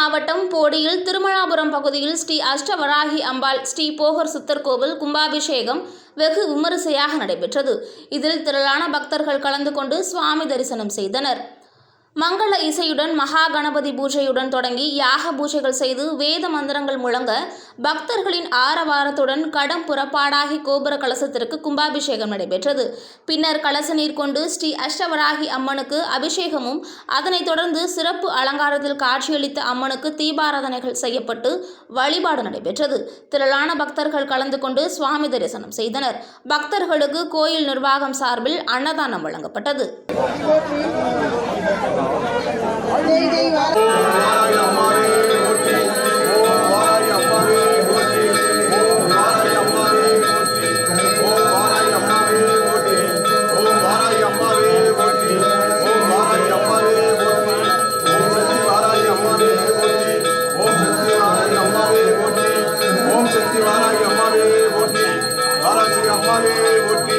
மாவட்டம் போடியில் திருமலாபுரம் பகுதியில் ஸ்ரீ அஷ்டவராகி அம்பாள் ஸ்ரீ போகர் சித்தர் கோவில் கும்பாபிஷேகம் வெகு விமரிசையாக நடைபெற்றது. இதில் திரளான பக்தர்கள் கலந்து கொண்டு சுவாமி தரிசனம் செய்தனர். மங்கள இசையுடன் மகா கணபதி பூஜையுடன் தொடங்கி யாக பூஜைகள் செய்து வேத மந்திரங்கள் முழங்க பக்தர்களின் ஆரவாரத்துடன் கடம் புறப்பாடாகி கோபுர கலசத்திற்கு கும்பாபிஷேகம் நடைபெற்றது. பின்னர் கலச நீர் கொண்டு ஸ்ரீ அஷ்டவராகி அம்மனுக்கு அபிஷேகமும் அதனைத் தொடர்ந்து சிறப்பு அலங்காரத்தில் காட்சியளித்த அம்மனுக்கு தீபாராதனைகள் செய்யப்பட்டு வழிபாடு நடைபெற்றது. திரளான பக்தர்கள் கலந்து கொண்டு சுவாமி தரிசனம் செய்தனர். பக்தர்களுக்கு கோயில் நிர்வாகம் சார்பில் அன்னதானம் வழங்கப்பட்டது. Hollywood